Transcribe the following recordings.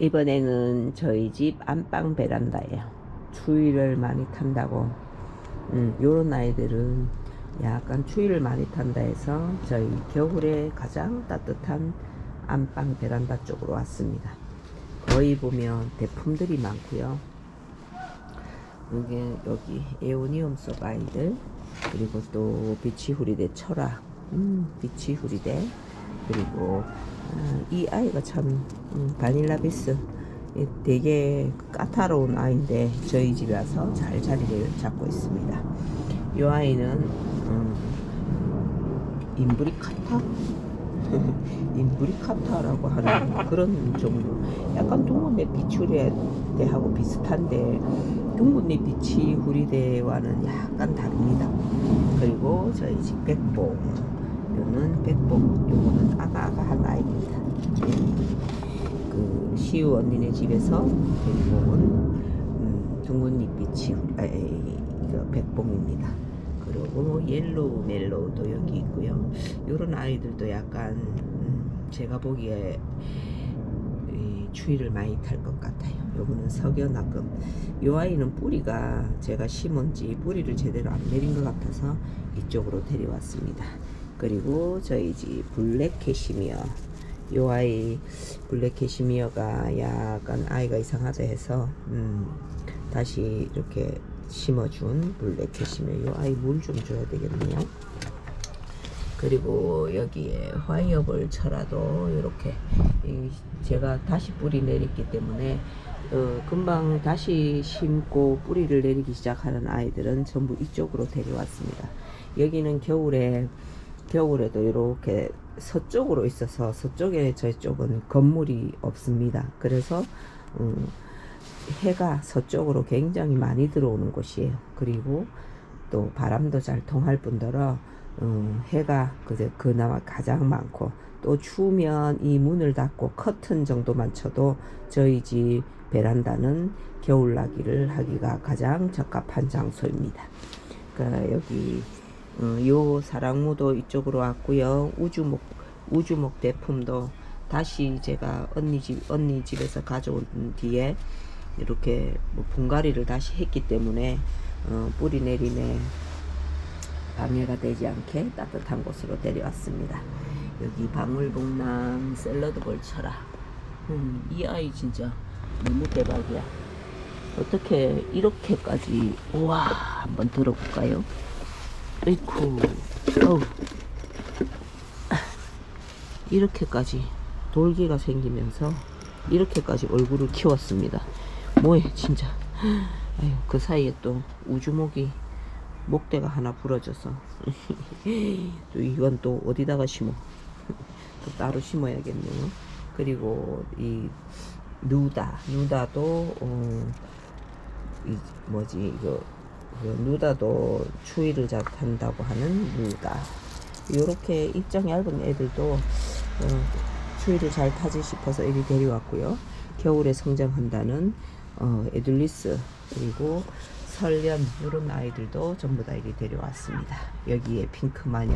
이번에는 저희 집 안방 베란다예요. 추위를 많이 탄다고. 음, 요런 아이들은 약간 추위를 많이 탄다 해서 저희 겨울에 가장 따뜻한 안방 베란다 쪽으로 왔습니다. 거의 보면 대품들이 많고요. 이게 여기 에오니움 속 아이들 그리고 또 비치 후리대 철학 음, 비치 후리대 그리고 아, 이 아이가 참 음, 바닐라 비스 이 되게 까다로운 아이인데 저희 집에 와서 잘 자리를 잡고 있습니다. 이 아이는 음, 인브리카타 인브리카타라고 하는 그런 종류 약간 동문의 비추리대하고 비슷한데 둥근잎 비치 후리대와는 약간 다릅니다. 그리고 저희 집 백봉 요는 백봉 요거는 아가아가한 아이입니다. 그 시우 언니네 집에서 데리고 온 음, 둥근잎 후- 아, 백봉입니다. 그리고 옐로우 멜로우도 여기 있고요. 요런 아이들도 약간 음, 제가 보기에 이 추위를 많이 탈 것 같아요. 요거는 석연화금. 요 아이는 뿌리가 제가 심은 지 뿌리를 제대로 안 내린 것 같아서 이쪽으로 데려왔습니다. 그리고 저희 집 블랙 캐시미어. 요 아이 블랙 캐시미어가 약간 아이가 이상하다 해서 음, 다시 이렇게 심어준 블랙 캐시미어. 요 아이 물 좀 줘야 되겠네요. 그리고 여기에 화이어볼 쳐라도 이렇게 이 제가 다시 뿌리 내렸기 때문에 어, 금방 다시 심고 뿌리를 내리기 시작하는 아이들은 전부 이쪽으로 데려왔습니다. 여기는 겨울에 겨울에도 이렇게 서쪽으로 있어서 서쪽에 저희 쪽은 건물이 없습니다. 그래서 음, 해가 서쪽으로 굉장히 많이 들어오는 곳이에요. 그리고 또 바람도 잘 통할 뿐더러 음, 해가 그제 그나마 가장 많고 또 추우면 이 문을 닫고 커튼 정도만 쳐도 저희 집 베란다는 겨울나기를 하기가 가장 적합한 장소입니다. 그러니까 여기 어, 요 사랑무도 이쪽으로 왔고요. 우주목 우주목 대품도 다시 제가 언니 집 언니 집에서 가져온 뒤에 이렇게 뭐 분갈이를 다시 했기 때문에 어, 뿌리 내림에 방해가 되지 않게 따뜻한 곳으로 데려왔습니다. 여기 방울복랑 샐러드볼 쳐라. 음, 이 아이 진짜 너무 대박이야. 어떻게 이렇게까지 우와 한번 들어볼까요? 어이쿠 어우 이렇게까지 돌기가 생기면서 이렇게까지 얼굴을 키웠습니다. 뭐해 진짜. 아유 그 사이에 또 우주목이 목대가 하나 부러져서 또 이건 또 어디다가 심어 또 따로 심어야겠네요 그리고 이 누다 누다도 어, 이 뭐지 이거 그 누다도 추위를 잘 탄다고 하는 누다 요렇게 입장 얇은 애들도 어, 추위를 잘 타지 싶어서 이리 데려왔고요 겨울에 성장한다는 어, 에둘리스 그리고 설련 이런 아이들도 전부 다 이리 데려왔습니다. 여기에 핑크 마녀.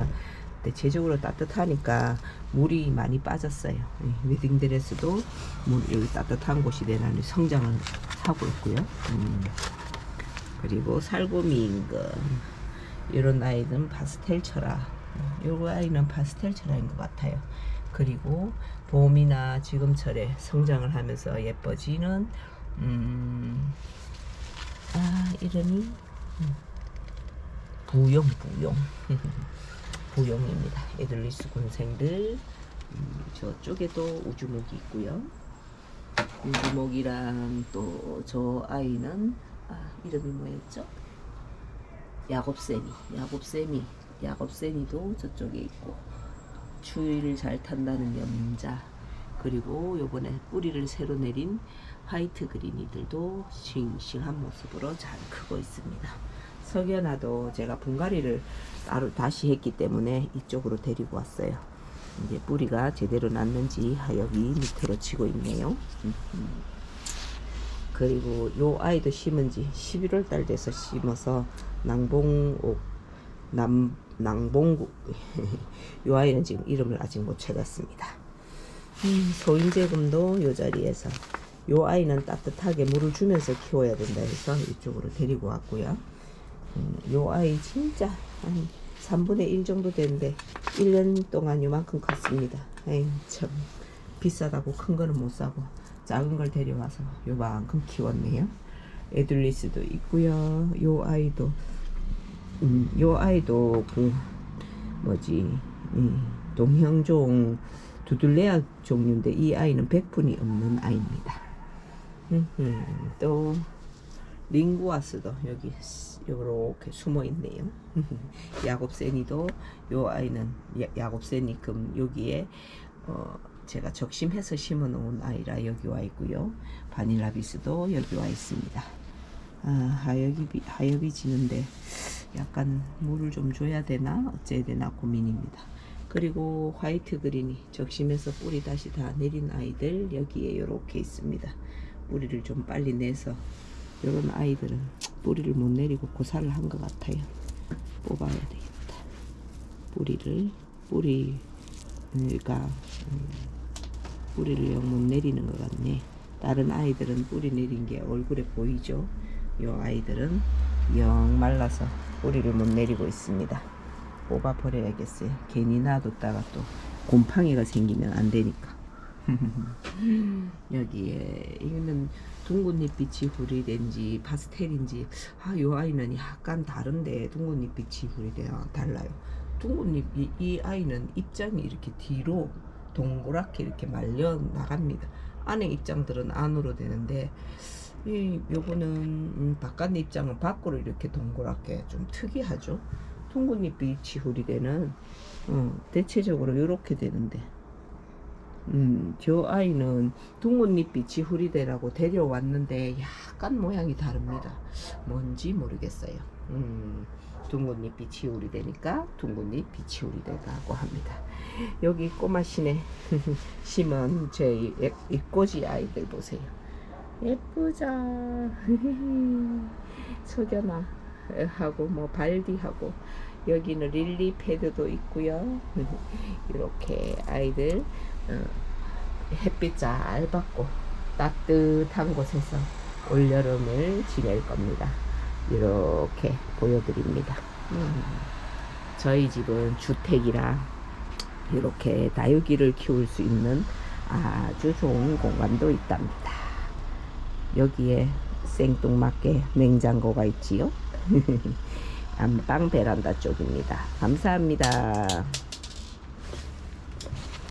근데 제적으로 따뜻하니까 물이 많이 빠졌어요. 이 웨딩드레스도 물 여기 따뜻한 곳이 되나니 성장을 하고 있고요. 음. 그리고 살구미 인근 이런 아이들은 파스텔 철화. 요 아이는 파스텔 철화인 것 같아요. 그리고 봄이나 지금철에 성장을 하면서 예뻐지는 음, 아 이름이 음, 부용 부용 부용입니다. 에들리스 군생들 음, 저쪽에도 우주목이 있고요. 우주목이랑 또 저 아이는 아 이름이 뭐였죠? 야곱세미 야곱세미 야곱세미도 저쪽에 있고 추위를 잘 탄다는 염자 그리고 요번에 뿌리를 새로 내린 화이트 그린이들도 싱싱한 모습으로 잘 크고 있습니다. 석연화도 제가 분갈이를 따로 다시 했기 때문에 이쪽으로 데리고 왔어요. 이제 뿌리가 제대로 났는지 여기 밑으로 치고 있네요. 그리고 요 아이도 심은 지 11월 달 돼서 심어서 낭봉옥 남 낭봉국 요 아이는 지금 이름을 아직 못 찾았습니다. 음, 소인제금도 요 자리에서 요 아이는 따뜻하게 물을 주면서 키워야 된다 해서 이쪽으로 데리고 왔고요. 음, 요 아이 진짜 한 3분의 1 정도 되는데 1년 동안 요만큼 컸습니다. 에이 참 비싸다고 큰 거는 못 사고 작은 걸 데려와서 요만큼 키웠네요. 에둘리스도 있고요. 요 아이도 음, 요 아이도 그 뭐지 음, 동형종 두들레아 종류인데 이 아이는 백분이 없는 아이입니다. 음, 음, 또 링구아스도 여기 이렇게 숨어 있네요. 야곱세니도 요 아이는 야, 야곱세니금 여기에 어, 제가 적심해서 심어 놓은 아이라 여기 와 있고요. 바닐라비스도 여기 와 있습니다. 아, 하엽이 하엽이 지는데 약간 물을 좀 줘야 되나 어째야 되나 고민입니다. 그리고 화이트 그린이 적심해서 뿌리 다시 다 내린 아이들 여기에 이렇게 있습니다. 뿌리를 좀 빨리 내서 이런 아이들은 뿌리를 못 내리고 고사를 한 것 같아요. 뽑아야 되겠다. 뿌리를 뿌리가 음, 뿌리를 영 못 내리는 것 같네. 다른 아이들은 뿌리 내린 게 얼굴에 보이죠. 이 아이들은 영 말라서 뿌리를 못 내리고 있습니다. 뽑아 버려야겠어요. 괜히 놔뒀다가 또 곰팡이가 생기면 안 되니까. 여기에 이거는 둥근잎빛이 후리된지 파스텔인지 아 요 아이는 약간 다른데 둥근잎빛이 후리되어 달라요. 둥근잎이 이 아이는 입장이 이렇게 뒤로 동그랗게 이렇게 말려 나갑니다. 안에 입장들은 안으로 되는데 이 요거는 음, 바깥 입장은 밖으로 이렇게 동그랗게 좀 특이하죠. 둥근잎빛이 후리되는 어, 대체적으로 이렇게 되는데 음, 저 아이는 둥근잎빛이 후리대라고 데려왔는데 약간 모양이 다릅니다. 뭔지 모르겠어요. 음, 둥근잎빛이 후리대니까 둥근잎빛이 후리대라고 합니다. 여기 꼬마 시네 심은 제 입꼬지 아이들 보세요. 예쁘죠? 석연아 하고 뭐 발디하고 여기는 릴리 패드도 있고요. 이렇게 아이들 어, 햇빛 잘 받고 따뜻한 곳에서 올여름을 지낼 겁니다. 이렇게 보여드립니다. 음, 저희 집은 주택이라 이렇게 다육이를 키울 수 있는 아주 좋은 공간도 있답니다. 여기에 생뚱맞게 냉장고가 있지요. 안방 베란다 쪽입니다. 감사합니다.